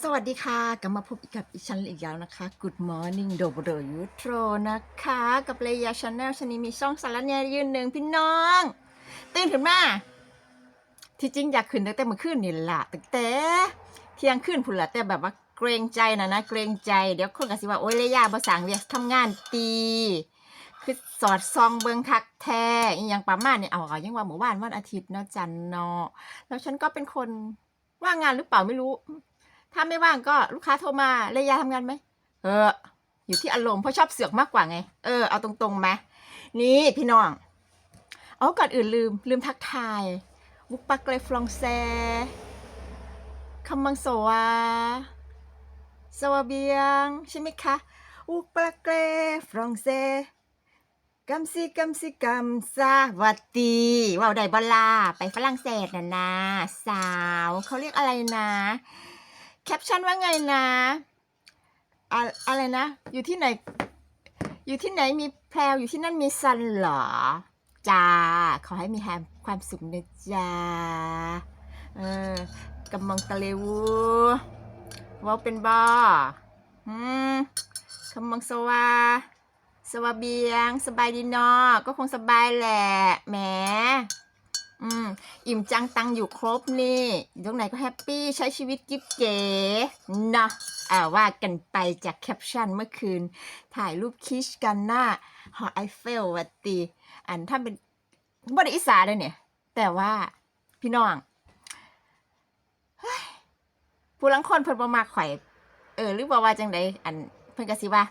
สวัสดีค่ะ กลับมาพบกับอีฉันอีกแล้วนะคะ Good Morning โดบโดยูโทรนะคะ กับเลยาชาแนลชนิดมีช่องสารแหนยืนหนึ่งพี่น้อง ตื่นขึ้นมา ที่จริงอยากขึ้นตั้งแต่เมื่อคืนนี่แหละตั้งแต่เที่ยงคืนพุ่นละแต่แบบว่าเกรงใจนะนะ เกรงใจเดี๋ยวคนก็สิว่า โอ้ยเลยาภาษาเวียทำงานตี คือสอดซองเบิงคักแท้อีหยังประมาณนี้เอาเอายังว่าหมู่บ้านวันอาทิตย์เนาะจันเนาะแล้วฉันก็เป็นคนว่างงานหรือเปล่าไม่รู้ ถ้าไม่ว่างก็ลูกค้าโทรมาเลยยาทำงานไหมเออ อยู่ที่อารมณ์เพราะชอบเสือกมากกว่าไง เออเอาตรงๆไหมนี่พี่น้องเอาก่อนอื่นลืมลืมทักทายบุกปักเกรฟรองเซคำมังโสวาสวาเบียง ใช่ไหมคะอุกปักเกรฟรองเซกัมซีกัมซีกัมซาวัตตีว่าวไดบอลลาไปฝรั่งเศสน่ะนะ สาว เขาเรียกอะไรนะ แคปชั่นว่าไงนะอะอะไรนะ อยู่ที่ไหน อยู่ที่ไหนมีแพรวอยู่ที่นั่นมีซันเหรอจ้าขอให้มีแฮมความสุขนะจ้าเออกำมองตะเลวูว่าเป็นบออืมคำมองสวาสวาเบียง สบายดีเนาะก็คงสบายแหละแหม อืม อิ่มจังตังอยู่ครบนี่อยู่ตรงไหนก็แฮปปี้ใช้ชีวิตกิ๊บเก๋เนาะอ่าว่ากันไปจากแคปชั่นเมื่อคืน ถ่ายรูปคิชกันหน้าหอไอเฟลวัตตี อันถ้าเป็นบริอิสาเลยเนี่ย แต่ว่าพี่น้องผู้ลังคนเพิ่นบ่มาข่อย เออ หรือว่าว่าจังไดอันเพิ่นก็สิว่า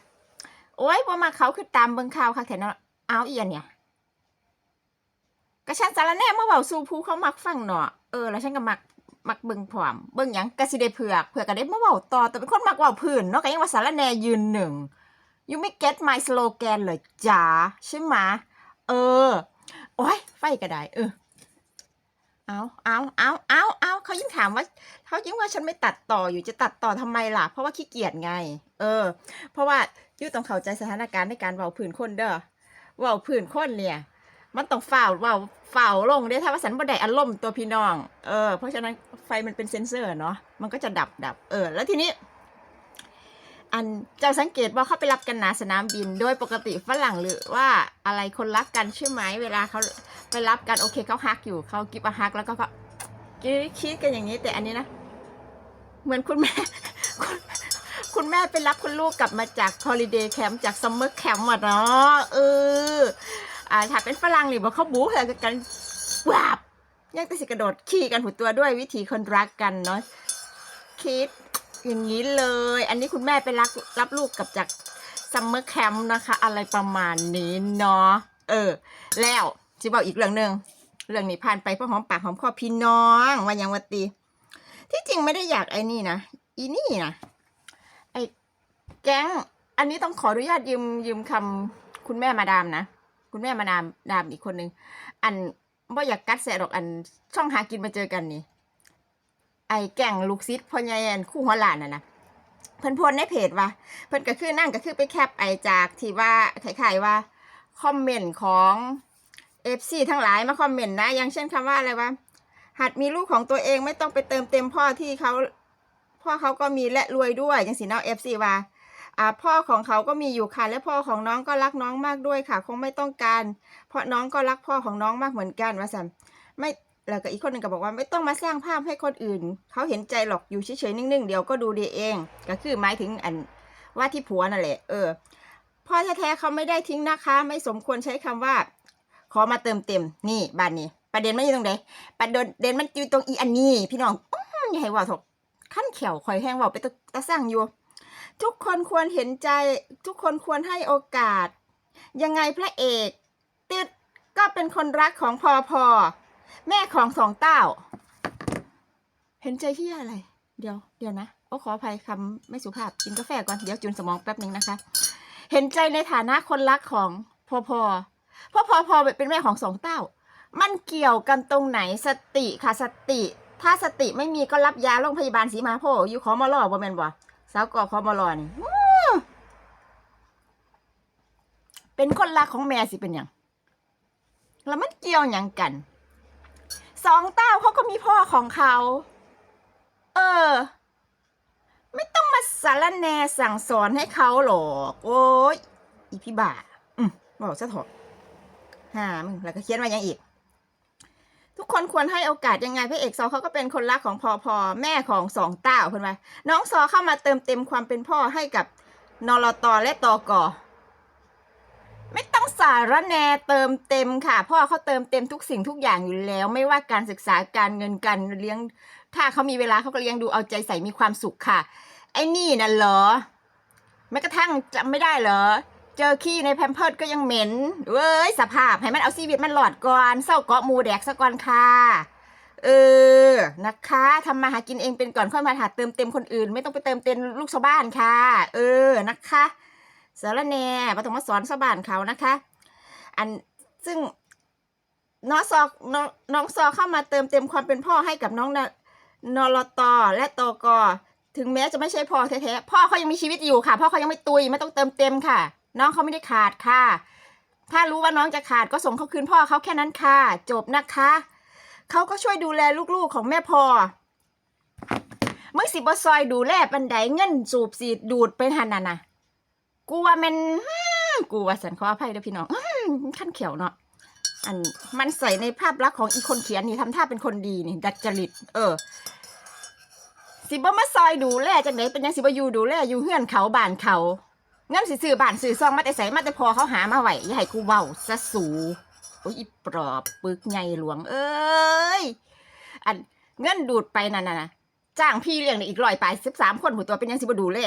โอ้ยบ่มาเขาคือตามเบิ่งข่าวค่ะแถวเนาะเอาอีอันเนี่ย ก็ฉันสารแน่เมื่อเบาสู่ผู้เขามักฟังเนาะเออแล้วฉันก็มักมักเบิ่งพร้อมเบิ่งหยังก็สิได้เผือกเผือกก็ได้มาเว้าต่อแต่เป็นคนมักเว้าพื้นเนาะก็ยังว่าสารแน่ยืนหนึ่ง you ไม่ get my slogan เลยจ้าใช่ไหมเออ โอ้ยไฟก็ได้เออเอาเอาเอาเอาเอาเขายิ่งถามว่าเขายิ่งว่าฉันไม่ตัดต่ออยู่จะตัดต่อทำไมล่ะ เพราะว่าขี้เกียจไง เออ เพราะว่ายูต้องเข้าใจสถานการณ์ในการเว้าพื้นคนเด้อเว้าพื้นคนเนี่ย มันต้องฝ่าวเว้าฝ่าวลงเด้ถ้าว่าสันบ่ได้อารมณ์ตัวพี่น้อง เออ เพราะฉะนั้นไฟมันเป็นเซนเซอร์เนาะ มันก็จะดับดับ เออ แล้วทีนี้ อันเจ้าสังเกตว่าเขาไปรับกันหนาสนามบิน โดยปกติฝรั่งหรือว่าอะไรคนรักกันใช่ไหม เวลาเขาไปรับกันโอเคเขาฮักอยู่เขากิบฮักแล้วก็ก็คิดกันอย่างนี้ แต่อันนี้นะ เหมือนคุณแม่คุณคุณแม่ไปรับคุณลูกกลับมาจากฮอลิเดย์แคมป์จากซัมเมอร์แคมป์อะเนาะเออ อ่าถ้าเป็นฝรั่งนี่บอกเขาบู๊อะไรกันวาบยังแต่สิกระโดดขี่กันหัวตัวด้วยวิธีคนรักกันเนาะคิดอย่างนี้เลย อันนี้คุณแม่ไปรับรับลูกกลับจากซัมเมอร์แคมป์นะคะ อะไรประมาณนี้เนาะเออ แล้วจะบอกอีกเรื่องหนึ่งเรื่องนี้ผ่านไปเพราะหอมปากหอมคอพี่น้องว่ายังวัตีที่จริงไม่ได้อยากไอ้นี่นะอีนี่นะไอ้แก๊ง อันนี้ต้องขออนุญาตยืมยืมคำคุณแม่มาดามนะ คุณแม่มาดามดามอีกคนนึง อันว่อยากกัดแสดอกอันช่องหากินมาเจอกันนี่ ไอ้แก่งลูกซิดพ่อใหญ่อันคู่หัวหลานน่ะนะเพิ่นโพสในเพจว่าเพิ่นก็คือนั่งก็คือไปแคปไอจากที่ว่าคล้ายๆว่าคอมเมนต์ของเอฟซีทั้งหลายมาคอมเมนต์นะ อย่างเช่นคำว่าอะไรว่าหัดมีลูกของตัวเองไม่ต้องไปเติมเต็มพ่อที่เขาพ่อเขาก็มีและรวยด้วยจังสิเนาเอฟซีว่า พ่อของเขาก็มีอยู่ค่ะ และพ่อของน้องก็รักน้องมากด้วยค่ะ คงไม่ต้องการ เพราะน้องก็รักพ่อของน้องมากเหมือนกันว่าสันไม่แล้วก็อีกคนหนึ่งก็บอกว่าไม่ต้องมาสร้างภาพให้คนอื่น เขาเห็นใจหรอกอยู่เฉยๆนิ่งๆ เดี๋ยวก็ดูดีเอง ก็คือหมายถึงอันว่าที่ผัวนั่นแหละ เออพ่อแท้ๆเขาไม่ได้ทิ้งนะคะ ไม่สมควรใช้คำว่า ขอมาเติมเต็มนี่บ้านนี้ ประเด็นไมันอยู่ตรงไหนประเด็นมันอยู่ตรงอีอันนี้ พี่น้องอย่าให้ว่าถกขั้นเขียวคอยแห้งว่าไปตะตะสร้างอยู่ ทุกคนควรเห็นใจ ทุกคนควรให้โอกาส ยังไงพระเอกติดก็เป็นคนรักของพอพอแม่ของสองเต้า เห็นใจที่อะไร เดี๋ยวเดี๋ยวนะโอ้ขออภัยคำไม่สุภาพกินกาแฟก่อน เดี๋ยวจุนสมองแป๊บหนึ่งนะคะ เห็นใจในฐานะคนรักของพอพอพราะพอพอเป็นแม่ของสองเต้า มันเกี่ยวกันตรงไหนสติค่ะสติ ถ้าสติไม่มีก็รับยาโรงพยาบาลศรีมาโพอยู่ขอมอลอบ่แมนบ่ สาวกอขอมอลอนี่อยเป็นคนรักของแม่สิเป็นหยังแล้วมันเกี่ยวหยังกัน สองเต้าเขาก็มีพ่อของเขา เออ ไม่ต้องมาสารแนสั่งสอนให้เขาหรอก โอ้ยอีพี่บ่า อืมบอกซะเถอะฮ่ามึงแล้วก็เขียนว่ายังอีก ทุกคนควรให้โอกาสยังไงพระเอกซอเขาก็เป็นคนรักของพอพอแม่ของสองเต้าเพื่อนไว้น้องซอเข้ามาเติมเต็มความเป็นพ่อให้กับนรตและตอกอไม่ต้องสารแนเติมเต็มค่ะ พ่อเขาเติมเต็มทุกสิ่งทุกอย่างอยู่แล้ว ไม่ว่าการศึกษาการเงินการเลี้ยง ถ้าเขามีเวลาเขาก็เลี้ยงดูเอาใจใส่มีความสุขค่ะ ไอ้นี่น่ะเหรอแม้กระทั่งจำไม่ได้เหรอ เจอขี้ในแพมเพิร์ดก็ยังเหม็นเว้ยสภาพให้มันเอาชีวิตมันหลอดก่อนเศร้าเกาะมูแดกซะก่อนค่ะเออนะคะทำมาหากินเองเป็นก่อนค่อยมาหาเติมเต็มคนอื่น ไม่ต้องไปเติมเต็มลูกชาวบ้านค่ะ เออนะคะสารแน่มาต้องมสอนชาวบ้านเขานะคะ อันซึ่งน้องซอน้องน้องซอเข้ามาเติมเต็มความเป็นพ่อให้กับน้องนนรตและตกถึงแม้จะไม่ใช่พ่อแท้ๆพ่อเขายังมีชีวิตอยู่ค่ะ พ่อเขายังไม่ตุยไม่ต้องเติมเต็มค่ะ น้องเขาไม่ได้ขาดค่ะ ถ้ารู้ว่าน้องจะขาดก็ส่งเขาคืนพ่อเขาแค่นั้นค่ะ จบนะคะเขาก็ช่วยดูแลลูกๆของแม่พอมึงสิบซอยดูแลปันไดเงินสูบสีดูดไปหันน่ะนะกูว่ามันกูว่าสันขออภัยเด้อพี่น้องอขั้นเขียวเนาะอันมันใส่ในภาพลักษณ์ของอีคนเขียนนี่ทำท่าเป็นคนดีนี่ ดัดจริต เออ สิบ่มาซอยดูแลจังไดเป็นยังสิบ่อยู่ดูแลอยู่เฮือนเขาบ้านเขา เงินสิซื้อบ้านซื้อซองมาแต่ใส่มาแต่พอเขาหามาไหวอย่าให้กูเว้าซะสูโอ้ยปลอบปึกใหญ่หลวง เอ้ยอันเงินดูดไปนั่นน่ะนะจ้างพี่เลี้ยงอีกร้อยไปสิบสามคนผู้ตัวเป็นยังสิบดูแล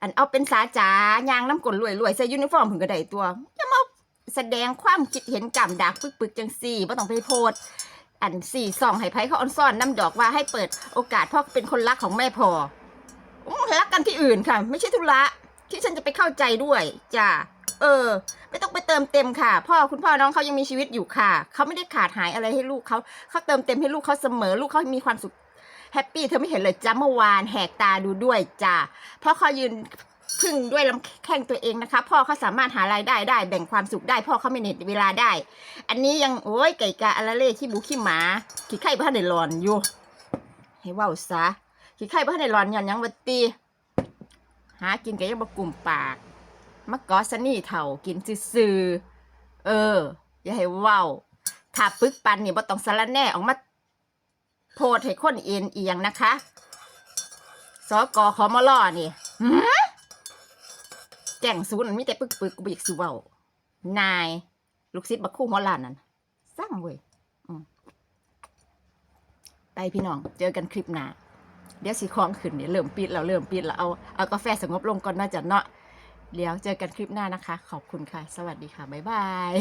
อันเอาเป็นสาจายางน้ำกลนรวยรวยใส่ยูนิฟอร์มถึงกระไดตัวอย่ามาแสดงความคิดเห็นกำดักปึกปึกจังสี่บ่ต้องไปโพดอันสี่สองให้ไพ่เขาออนซ่อนน้ำดอกว่าให้เปิดโอกาสพ่อเป็นคนรักของแม่พออื้อรักกันที่อื่นค่ะ ไม่ใช่ธุระ ที่ฉันจะไปเข้าใจด้วยจ้าเออ ไม่ต้องไปเติมเต็มค่ะ พ่อคุณพ่อน้องเขายังมีชีวิตอยู่ค่ะ เขาไม่ได้ขาดหายอะไรให้ลูกเขาเขาเติมเต็มให้ลูกเขาเสมอ ลูกเขามีความสุขแฮปปี้เธอไม่เห็นเลยจ้าเมื่อวานแหกตาดูด้วยจ้าเพราะเขายืนพึ่งด้วยลำแข้งตัวเองนะคะ พ่อเขาสามารถหารายได้ได้ แบ่งความสุขได้ พ่อเขาไม่เน็ตเวลาได้ อันนี้ยังโอ้ยไก่กาอะไรเล่ขี้บูขี้หมาขี้ไข่บ้านในหลอนอยู่ให้ว้าซะขี้ไข่บ้านในหลอนย้อนยังวัตีากินก็ยังบกลุ่มปากมะกอสนี่เถ่ากินซื่อเออ อย่าให้ว้าถ้าปึกปันนี่บ่ต้องสารแน่ออกมาโพดให้คนเอ็นเอียงนะคะสกอขอมล่อนี่แก่งศูนย์มันมีแต่ปึกปึกกูบ่อยากสิเว้านาย ลูกศิษย์บักคู่หัวลานนั่นสร้างเว้ยไปพี่น้อง เจอกันคลิปหน้า เดี๋ยวสีคล้องขึ้นเนี่ยเริ่มปิดแล้วเริ่มปิดแล้วเอาเอากาแฟสงบลงก่อนน่าจะเนาะเดี๋ยวเจอกันคลิปหน้านะคะ ขอบคุณค่ะ สวัสดีค่ะ บ๊ายบาย